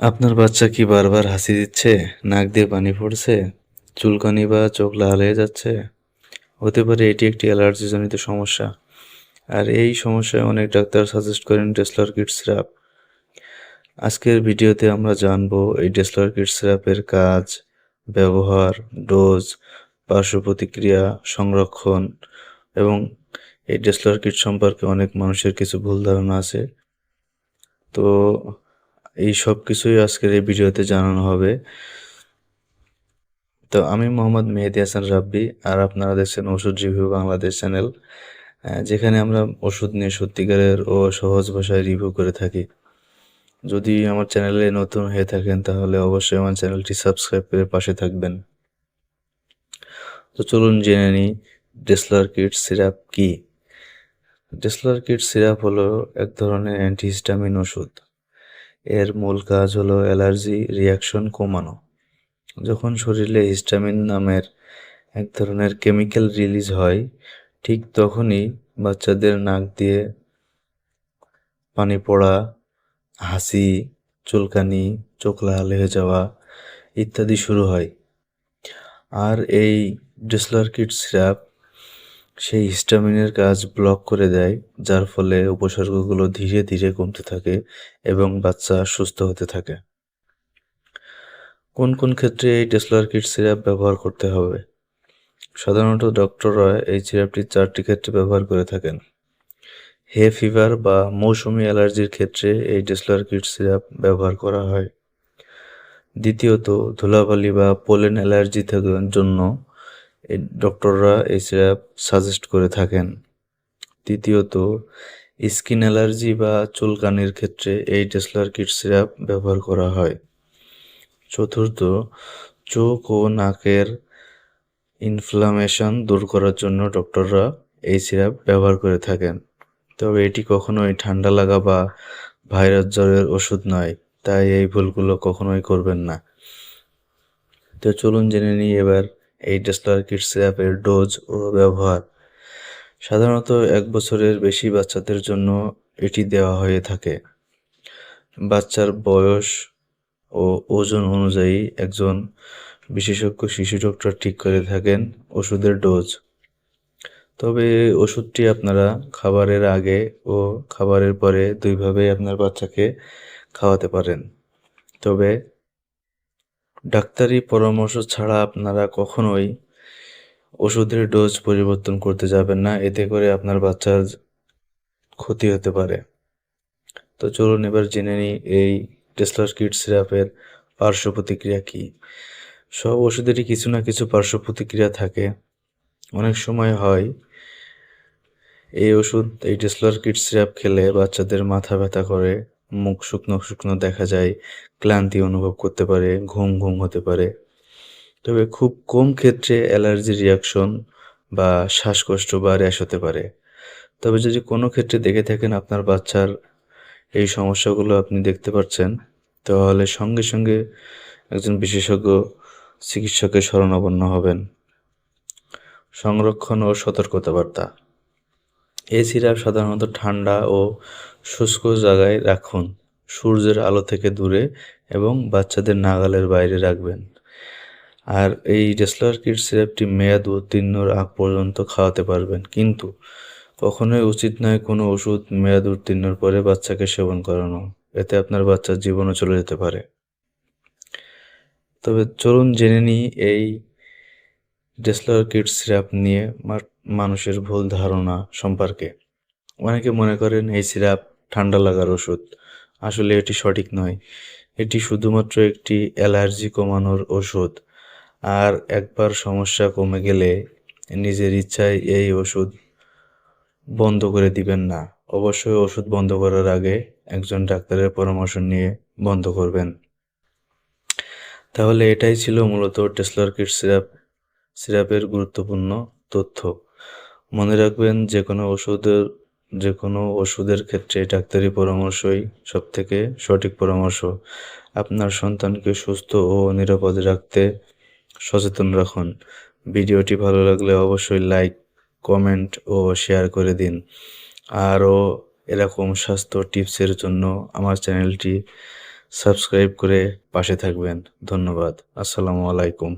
আপনার বাচ্চা কি বারবার হাসি দিচ্ছে? নাক দিয়ে পানি পড়ছে? চুলকানি বা চোখ লাল হয়ে যাচ্ছে? হতে পারে এটি একটি অ্যালার্জিজনিত সমস্যা। আর এই সমস্যায় অনেক ডাক্তার সাজেস্ট করেন ডেসলার কিট সিরাপ আজকের ভিডিওতে আমরা জানব এই ডেসলার কিট সিরাপের কাজ, ব্যবহার, ডোজ, পার্শ্ব প্রতিক্রিয়া, সংরক্ষণ এবং এই ডেসলার কিট সম্পর্কে অনেক মানুষের কিছু ভুল ধারণা আছে। তো এই সব কিছুই আজকের এই ভিডিওতে জানানো হবে। তো আমি মোহাম্মদ মেহেদি হাসান রাব্বি, আর আপনারা দেখছেন ওষুধ রিভিউ বাংলাদেশ চ্যানেল যেখানে আমরা ওষুধ নিয়ে সত্যিকারের ও সহজ ভাষায় রিভিউ করে থাকি। যদি আমার চ্যানেলে নতুন হয়ে থাকেন, তাহলে অবশ্যই আমার চ্যানেলটি সাবস্ক্রাইব করে পাশে থাকবেন। তো চলুন জেনে নিই, ডেসলার কিট সিরাপ কি? ডেসলার কিট সিরাপ হলো এক ধরনের অ্যান্টিহিস্টামিন ওষুধ। এর মূল কাজ হলো অ্যালার্জি রিয়াকশন কমানো। যখন শরীরে হিস্টামিন নামের এক ধরনের কেমিক্যাল রিলিজ হয়, ঠিক তখনই বাচ্চাদের নাক দিয়ে পানি পড়া, হাসি, চুলকানি চোখ লাল হয়ে যাওয়া ইত্যাদি শুরু হয়। আর এই ডিসলার কিট সিরাপ সেই হিস্টামিনের কাজ ব্লক করে দেয়, যার ফলে উপসর্গগুলো ধীরে ধীরে কমতে থাকে এবং বাচ্চা সুস্থ হতে থাকে। কোন কোন ক্ষেত্রে এই ডেসলার কিট সিরাপ ব্যবহার করতে হবে? সাধারণত ডক্টররা এই সিরাপটি চারটি ক্ষেত্রে ব্যবহার করে থাকেন। হে ফিভার বা মৌসুমি অ্যালার্জির ক্ষেত্রে এই ডেসলার কিট সিরাপ ব্যবহার করা হয়। দ্বিতীয়ত, ধুলাবালি বা পোলেন অ্যালার্জি থেকে জন্য এই ডক্টররা এই সিরাপ সাজেস্ট করে থাকেন। তৃতীয়ত স্কিন অ্যালার্জি বা চুলকানির ক্ষেত্রে এই ডেসলার কিট সিরাপ ব্যবহার করা হয়। চতুর্থ, চোখ ও নাকের ইনফ্লামেশন দূর করার জন্য ডক্টররা এই সিরাপ ব্যবহার করে থাকেন। তবে এটি কখনোই ঠান্ডা লাগা বা ভাইরাস জ্বরের ওষুধ নয়, তাই এই ভুলগুলো কখনোই করবেন না। তো চলুন জেনে নিই এবার এই ডেসলার কিট সিরাপের ডোজ ও ব্যবহার। সাধারণত এক বছরের বেশি বাচ্চাদের জন্য এটি দেওয়া হয়ে থাকে। বাচ্চার বয়স ও ওজন অনুযায়ী একজন বিশেষজ্ঞ শিশু ডক্টর ঠিক করে থাকেন ওষুধের ডোজ। তবে ওষুধটি আপনারা খাবারের আগে ও খাবারের পরে দুইভাবেই আপনার বাচ্চাকে খাওয়াতে পারেন। তবে ডাক্তারি পরামর্শ ছাড়া আপনারা কখনোই ওষুধের ডোজ পরিবর্তন করতে যাবেন না। এতে করে আপনার বাচ্চার ক্ষতি হতে পারে। তো চলুন এবার জেনে নিই এই টেসলার কিট সিরাপের পার্শ্ব প্রতিক্রিয়া কী? সব ওষুধেরই কিছু না কিছু পার্শ্ব প্রতিক্রিয়া থাকে। অনেক সময় হয় এই ওষুধ, এই টেসলার কিট সিরাপ খেলে বাচ্চাদের মাথা ব্যথা করে মুখ শুকনো শুকনো দেখা যায়, ক্লান্তি অনুভব করতে পারে, ঘুম ঘুম হতে পারে। তবে খুব কম ক্ষেত্রে অ্যালার্জি রিয়াকশন বা শ্বাসকষ্ট বা র্যাশ হতে পারে। তবে যদি কোনো ক্ষেত্রে দেখে থাকেন আপনার বাচ্চার এই সমস্যাগুলো আপনি দেখতে পাচ্ছেন তাহলে সঙ্গে সঙ্গে একজন বিশেষজ্ঞ চিকিৎসকের শরণাপন্ন হবেন। সংরক্ষণ ও সতর্কতা বার্তা এই সিরাপ সাধারণত ঠান্ডা ও শুষ্ক জায়গায় রাখুন, সূর্যের আলো থেকে দূরে এবং বাচ্চাদের নাগালের বাইরে রাখবেন। আর এই ডেসলার কিট সিরাপটি মেয়াদ উত্তীর্ণর আগ পর্যন্ত খাওয়াতে পারবেন। কিন্তু কখনোই উচিত নয় কোনো ওষুধ মেয়াদ উত্তীর্ণর পরে বাচ্চাকে সেবন করানো। এতে আপনার বাচ্চার জীবনও চলে যেতে পারে। তবে চলুন জেনে নিই এই ডেসলার কিট সিরাপ নিয়ে মানুষের ভুল ধারণা সম্পর্কে। অনেকে মনে করেন, এই সিরাপ ঠান্ডা লাগার ওষুধ। আসলে এটি সঠিক নয়। এটি শুধুমাত্র একটি অ্যালার্জি কমানোর ওষুধ। আর একবার সমস্যা কমে গেলে নিজের ইচ্ছায় এই ওষুধ বন্ধ করে দিবেন না। অবশ্যই ওষুধ বন্ধ করার আগে একজন ডাক্তারের পরামর্শ নিয়ে বন্ধ করবেন। তাহলে এটাই ছিল মূলত টেসলার কিট সিরাপ সিরাপের গুরুত্বপূর্ণ তথ্য। মনে রাখবেন যে কোনো ওষুধের যে কোনো ওষুধের ক্ষেত্রে ডাক্তারি পরামর্শই সবথেকে সঠিক পরামর্শ। আপনার সন্তানকে সুস্থ ও নিরাপদে রাখতে সচেতন রাখুন। ভিডিওটি ভালো লাগলে অবশ্যই লাইক, কমেন্ট ও শেয়ার করে দিন। আরও এরকম স্বাস্থ্য টিপসের জন্য আমার চ্যানেলটি সাবস্ক্রাইব করে পাশে থাকবেন। ধন্যবাদ। আসসালামু আলাইকুম।